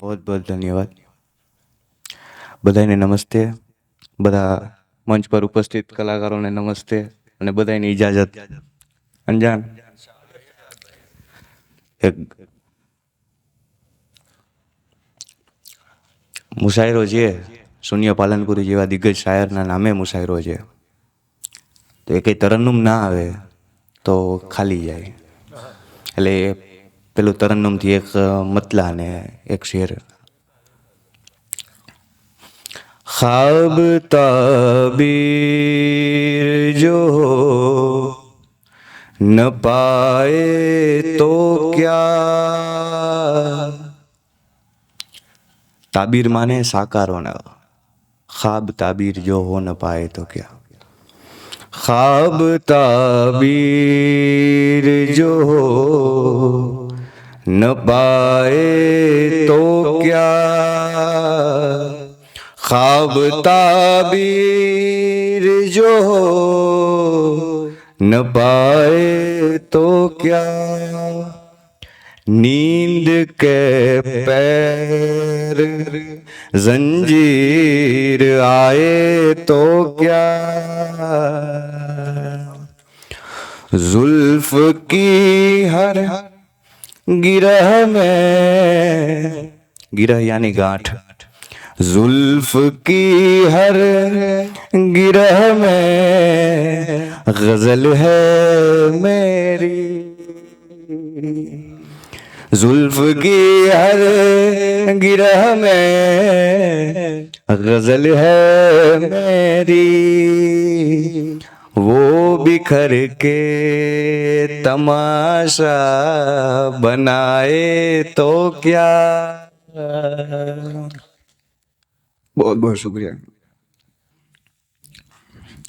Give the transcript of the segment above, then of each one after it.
बहुत बहुत धन्यवाद બધાને નમસ્તે બધા મંચ પર ઉપસ્થિત કલાકારોને નમસ્તે અને બધાની ઇજાજત અંજાન એક મુશાયરો છે શૂન્ય પાલનપુરી જેવા દિગ્ગજ શાયરના નામે મુશાયરો છે તો એ કંઈ તરન્નુમ ના આવે તો ખાલી જાય એટલે એ પેલું તરન્નુમથી એક મતલા ને એક શેર. ખાબ તાબીર જો ન પાએ તો ક્યા? તાબીર માને સાકારોના ખાબ તાબીર જો હો ન પાએ તો ક્યા? ખાબ તાબીર જો نہ پائے تو کیا؟ خواب تعبیر جو ہو، نہ پائے تو کیا؟ نیند کے پیر زنجیر آئے تو کیا؟ زلف کی ہر گرہ میں۔ گرہ یعنی گاٹھ۔ زلف کی ہر گرہ میں۔ غزل ہے میری۔ زلف کی ہر گرہ میں۔ غزل ہے میری۔ وہ बिखर के तमाशा बनाए तो क्या बहुत बहुत शुक्रिया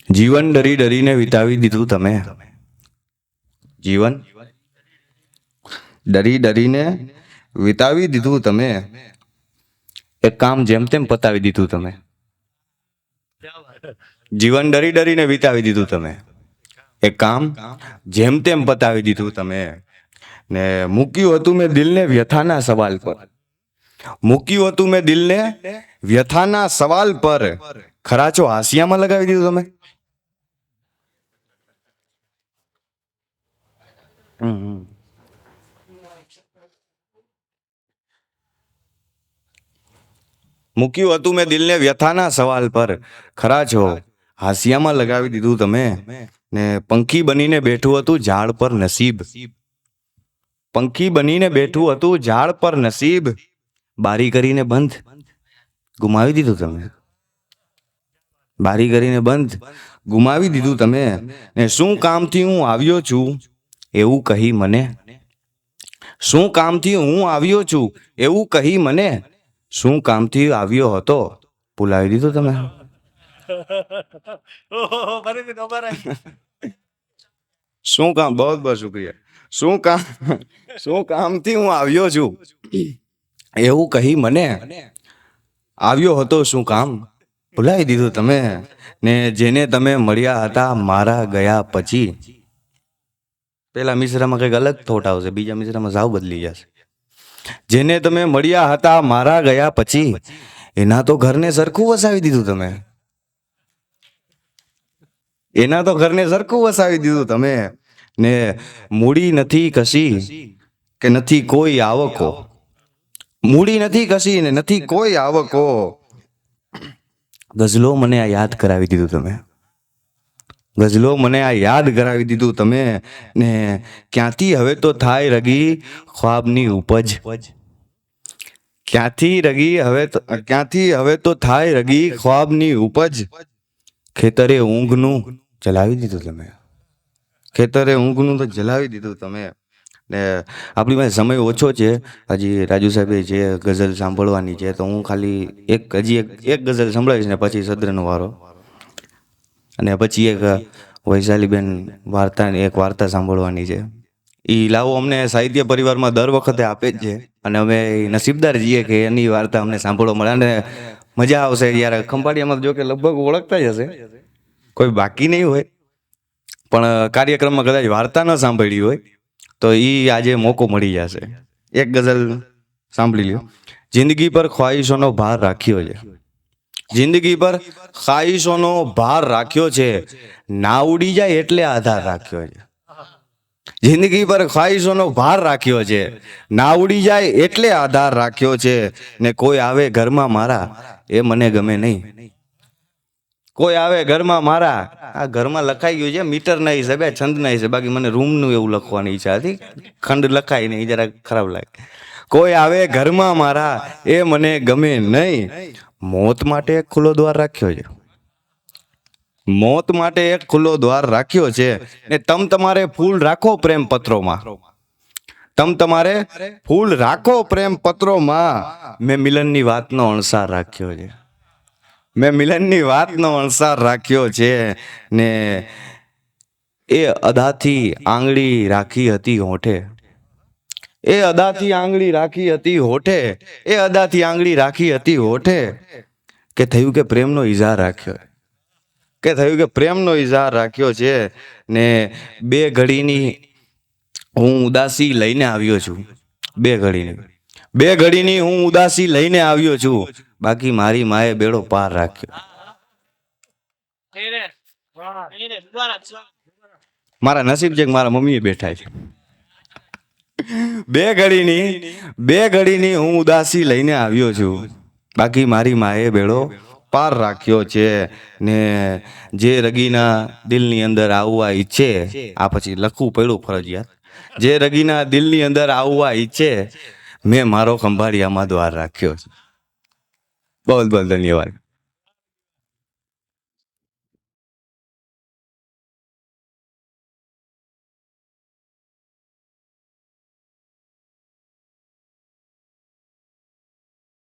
જીવન ડરી ડરીને વિતાવી દીધું તમે જીવન ડરી ડરીને વિતાવી દીધું તમે એક કામ જેમ તેમ પતાવી દીધું તમે જીવન ડરી ડરીને વિતાવી દીધું તમે એક કામ, જેમ તેમ પતાવી દીધું તમે. ને મૂક્યું હતું મેં દિલને વ્યથાના સવાલ પર. મૂક્યું હતું મેં દિલને વ્યથાના સવાલ પર. ખરાચો હાસિયામાં લગાવી દીધું તમે. મૂક્યું હતું મેં દિલને વ્યથાના સવાલ પર. ખરા છો, હાસિયામાં લગાવી દીધું તમે? ને પંખી બનીને બેઠું હતું ઝાડ પર નસીબ. પંખી બનીને બેઠું હતું ઝાડ પર નસીબ. બારી કરીને બંધ. ગુમાવી દીધું તમે. બારી કરીને બંધ. ગુમાવી દીધું તમે. ને શું કામથી હું આવ્યો છું? એવું કહી મને. શું કામથી હું આવ્યો છું? એવું કહી મને. શું કામથી આવ્યો હતો? ભૂલાવી દીધું તમે. શું કામ? બહુ બહુ શુક્રિયા. શું કામ? શું કામથી હું આવ્યો છું? એવું કહી મને આવ્યો હતો શું કામ? ભૂલાવી દીધું તમે ને જેને તમે મળ્યા હતા મારા ગયા પછી. પેલા મિશ્રામાં કંઈક અલગ થોટ આવશે, બીજા મિશ્રામાં સાવ બદલી જશે. જેને તમે મળ્યા હતા મારા ગયા પછી, એના તો ઘરને સરખું વસાવી દીધું તમે. એના તો ઘરને સરખું વસાવી દીધું તમે. ને મૂડી નથી કશી કે નથી કોઈ આવકો. મૂડી નથી કશી ને નથી કોઈ આવકો. ગઝલો મને આ યાદ કરાવી દીધું તમે. ગઝલો મને આ યાદ કરાવી દીધું તમે. ને ક્યાંથી હવે તો થાય રગી ખ્વાબની ઉપજ. ક્યાંથી રગી હવે ક્યાંથી હવે તો થાય રગી ખ્વાબની ઉપજ. ખેતરે ઊંઘનું જલાવી દીધું તમે. ખેતરે ઊંઘનું તો જલાવી દીધું તમે. ને આપણી પાસે સમય ઓછો છે. હજી રાજુ સાહેબે જે ગઝલ સાંભળવાની છે, તો હું ખાલી એક, હજી એક એક ગઝલ સંભળાવીશ ને પછી સદ્રનો વારો. અને પછી એક વૈશાલીબેન વાર્તા, એક વાર્તા સાંભળવાની છે. એ લાવો અમને સાહિત્ય પરિવારમાં દર વખતે આપે જ છે. અને અમે નસીબદાર છીએ કે એની વાર્તા અમને સાંભળવા મળે. અને મજા આવશે જ્યારે ખંભાળિયામાં જો કે લગભગ ઓળખતા જ હશે. કોઈ બાકી નહીં હોય. પણ કાર્યક્રમમાં કદાચ વાર્તા ન સાંભળી હોય, તો એ આજે મોકો મળી જશે. એક ગઝલ સાંભળી લ્યો. જિંદગી પર ખ્વાહિશોનો ભાર રાખ્યો છે. જિંદગી પર ખ્વાહિશોનો ભાર રાખ્યો છે. ના ઉડી જાય એટલે આધાર રાખ્યો છે. જિંદગી પર ખ્વાહિશોનો ભાર રાખ્યો છે. ના ઉડી જાય એટલે આધાર રાખ્યો છે. ને કોઈ આવે ઘરમાં મારા, એ મને ગમે નહીં. કોઈ આવે ઘરમાં મારા? આ ઘરમાં લખાઈ ગયું છે મીટરના હિસાબે છંદના હિસાબે બાકી મને રૂમનું એવું લખવાની ઈચ્છા હતી. ખંડ લખાય નહીં, જરા ખરાબ લાગે. કોઈ આવે ઘરમાં મારા, એ મને ગમે નહીં. મોત માટે એક ખુલ્લો દ્વાર રાખ્યો છે. મોત માટે એક ખુલ્લો દ્વાર રાખ્યો છે. ને તમ તમારે ફૂલ રાખો પ્રેમ પત્રોમાં. તમ તમારે ફૂલ રાખો પ્રેમ પત્રોમાં. મેં મિલનની વાતનો અણસાર રાખ્યો છે. મેં મિલનની વાતનો અણસાર રાખ્યો છે ને એ અદાથી આંગળી રાખી હતી હોઠે. એ અદાથી આંગળી રાખી હતી હોઠે, એ અદાથી આંગળી રાખી હતી હોઠે કે થયું કે પ્રેમનો ઇઝહાર રાખ્યો. કે થયું કે પ્રેમનો ઇઝહાર રાખ્યો છે ને બે ઘડીની હું ઉદાસી લઈને આવ્યો છું. બે ઘડીની. બે ઘડીની હું ઉદાસી લઈને આવ્યો છું. બાકી મારી માએ બેડો પાર રાખ્યો. મારા નસીબ છે મારા મમ્મીએ બેઠા છે. બે ઘડીની બે ઘડીની હું ઉદાસી લઈને આવ્યો છું. બાકી મારી માએ બેડો પાર રાખ્યો છે ને જે રગીના દિલની અંદર આવવા ઈચ્છે, આ પછી લખવું પડ્યું ફરજિયાત. જે રગીના દિલની અંદર આવવા ઈચ્છે, મેં મારો ખંભાળિયામાં દ્વાર રાખ્યો છે. બહુ બહુ ધન્યવાદ.